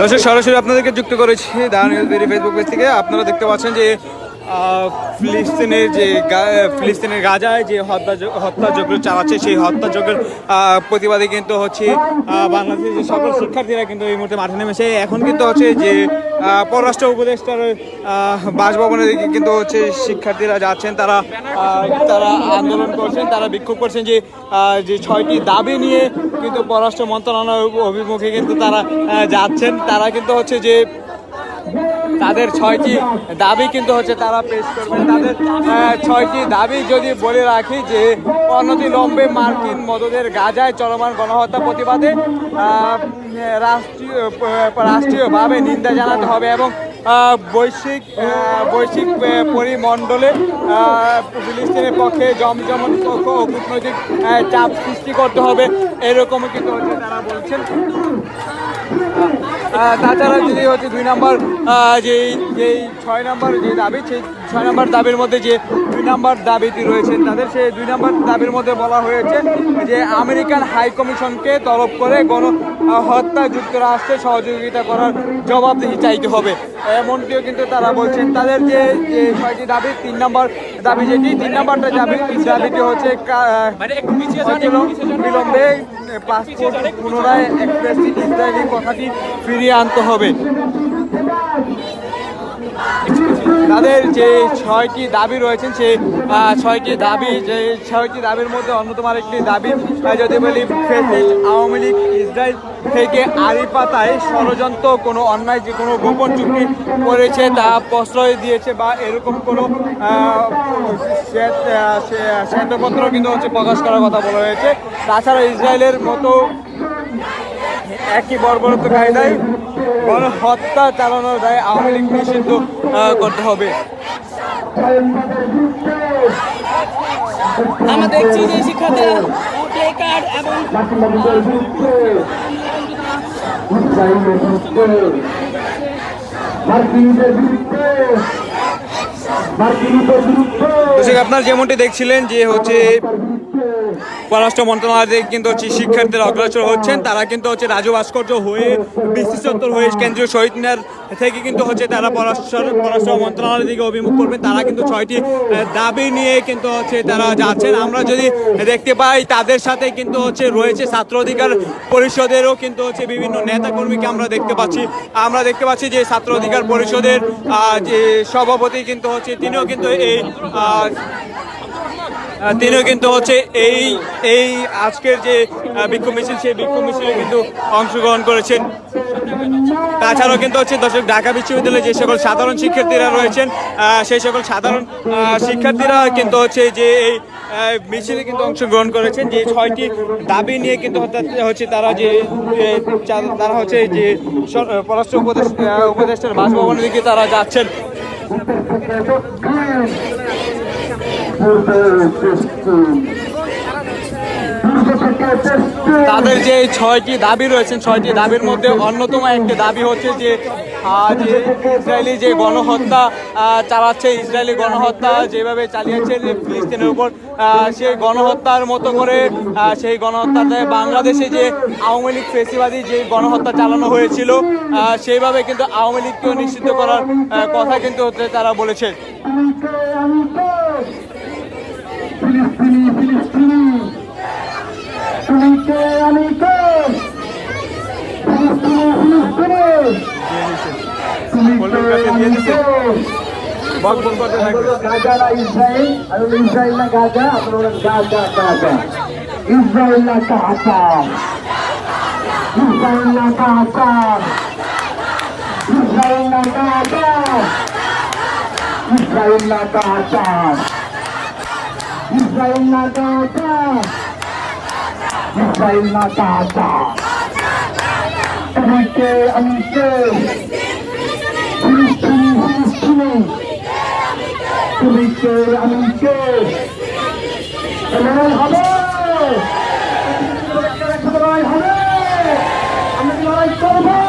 দর্শক সরাসরি আপনাদেরকে যুক্ত করেছি দান ভেরি ফেসবুক পেজ থেকে। আপনারা দেখতে পাচ্ছেন যে ফিলিস্তিনের যে ফিলিস্তিনের গাজায় যে হত্যা হত্যাযজ্ঞ চালাচ্ছে, সেই হত্যাযজ্ঞের প্রতিবাদে কিন্তু হচ্ছে বাংলাদেশের যে সকল শিক্ষার্থীরা কিন্তু এই মুহূর্তে মাঠে নেমেছে। এখন কিন্তু হচ্ছে যে পররাষ্ট্র উপদেষ্টার বাসভবনের দিকে কিন্তু হচ্ছে শিক্ষার্থীরা যাচ্ছেন। তারা তারা আন্দোলন করছেন, তারা বিক্ষোভ করছেন যে যে ছয়টি দাবি নিয়ে কিন্তু পররাষ্ট্র মন্ত্রণালয় অভিমুখে কিন্তু তারা যাচ্ছেন। তারা কিন্তু হচ্ছে যে তাদের ছয়টি দাবি কিন্তু হচ্ছে তারা পেশ করবেন। তাদের ছয়টি দাবি যদি বলে রাখি যে অনতিলম্বে মার্কিন মদদের গাজায় চলমান গণহত্যা প্রতিবাদে রাষ্ট্রীয় রাষ্ট্রীয়ভাবে নিন্দা জানাতে হবে এবং বৈশ্বিক বৈশ্বিক পরিমণ্ডলে ফিলিস্তিনের পক্ষে জমজমন পক্ষ ও কূটনৈতিক চাপ সৃষ্টি করতে হবে। এরকমও কিন্তু হচ্ছে তারা বলছেন। তাছাড়া যদি হচ্ছে দুই নম্বর আহ, যে যে ছয় নম্বর যে দাবি সেই ছয় নম্বর দাবির মধ্যে যে দুই নম্বর দাবিটি রয়েছে তাদের সেই দুই নম্বর দাবির মধ্যে বলা হয়েছে যে আমেরিকান হাই কমিশনকে তলব করে গণ হত্যা যুক্তরাষ্ট্রে সহযোগিতা করার জবাবদিহি চাইতে হবে। এমনটিও কিন্তু তারা বলছেন। তাদের যে যে ছয়টি দাবি তিন নম্বর দাবি যেটি তিন নম্বরটা দাবি দাবিটি হচ্ছে কা- বিলম্বে পাসপোর্ট পুনরায় এক্সপ্রেস ইত্যাদি কথাটি ফিরিয়ে আনতে হবে। তাদের যে ছয়টি দাবি রয়েছেন সেই ছয়টি দাবি, যে ছয়টি দাবির মধ্যে অন্যতম আরেকটি দাবি যদি বলি আওয়ামী লীগ ইসরায়েল থেকে আড়ি পাতায় ষড়যন্ত্র, কোনো অন্যায় যে কোনো গোপন চুক্তি করেছে তা প্রশ্রয় দিয়েছে বা এরকম কোনো শ্বেতপত্র কিন্তু হচ্ছে প্রকাশ করার কথা বলা হয়েছে। তাছাড়া ইসরায়েলের মতো একই বর্বরত্ব কায়দায় গণহত্যা চালানোর দায় আওয়ামী লীগ নিষিদ্ধ করতে হবে। আমরা দেখছি যে শিক্ষার্থীরা প্লে কার্ড এবং আপনারা যেমনটি দেখছিলেন যে হচ্ছে পররাষ্ট্র মন্ত্রণালয় কিন্তু হচ্ছে শিক্ষার্থীরা অগ্রসর হচ্ছেন। তারা কিন্তু হচ্ছে রাজু ভাস্কর্য হয়ে বিসি চত্বর হয়ে কেন্দ্রীয় শহীদ মিনার থেকে কিন্তু হচ্ছে তারা পররাষ্ট্র পররাষ্ট্র মন্ত্রণালয়ের দিকে অভিমুখ করবেন। তারা কিন্তু ছয়টি দাবি নিয়ে কিন্তু হচ্ছে তারা যাচ্ছেন। আমরা যদি দেখতে পাই, তাদের সাথে কিন্তু হচ্ছে রয়েছে ছাত্র অধিকার পরিষদেরও কিন্তু হচ্ছে বিভিন্ন নেতাকর্মীকে আমরা দেখতে পাচ্ছি। আমরা দেখতে পাচ্ছি যে ছাত্র অধিকার পরিষদের যে সভাপতি কিন্তু হচ্ছে, তিনিও কিন্তু এই তিনিও কিন্তু হচ্ছে এই এই আজকের যে বিক্ষোভ মিছিল সেই বিক্ষোভ মিছিলে কিন্তু অংশগ্রহণ করেছেন। তাছাড়াও কিন্তু হচ্ছে দর্শক ঢাকা বিশ্ববিদ্যালয়ে যে সকল সাধারণ শিক্ষার্থীরা রয়েছেন সেই সকল সাধারণ শিক্ষার্থীরা কিন্তু হচ্ছে যে এই মিছিলে কিন্তু অংশগ্রহণ করেছেন। যে ছয়টি দাবি নিয়ে কিন্তু হচ্ছে তারা যে তারা হচ্ছে যে পররাষ্ট্র উপদেশ আহ, উপদেষ্টার বাসভবনের দিকে তারা যাচ্ছেন। তাদের যে ছয়টি দাবি রয়েছেন, ছয়টি দাবির মধ্যে অন্যতম একটি দাবি হচ্ছে যে যে ইসরায়েলি যে গণহত্যা চালাচ্ছে, ইসরায়েলি গণহত্যা যেভাবে চালিয়েছে যে ফিলিস্তিনের উপর সেই গণহত্যার মতো করে সেই গণহত্যাতে বাংলাদেশে যে আওয়ামী লীগ ফেসিবাদী যে গণহত্যা চালানো হয়েছিল সেইভাবে কিন্তু আওয়ামী লীগকেও নিষিদ্ধ করার কথা কিন্তু তারা বলেছে। ফিলিস্তিনি ফিলিস্তিনি। তুমি কে আমি কে ফিলিস্তিনি ফিলিস্তিনি। তুমি কে আমি গাজা ইসরায়েল আর ইসরায়েল না গাজা আপনার গাজা গাজা। ইসরায়েল না গাজা। ইসরায়েল না গাজা। ইসরায়েল না গাজা। ইসরায়েল না গাজা। ইসরায়েল না গাজা ইসরায়েল না গাজা তুমি কে? আমি কে? ফিলিস্তিনি ফিলিস্তিনি। তুমি কে? আমি কে? লড়াই হবে। হবে আমরা লড়াই করব?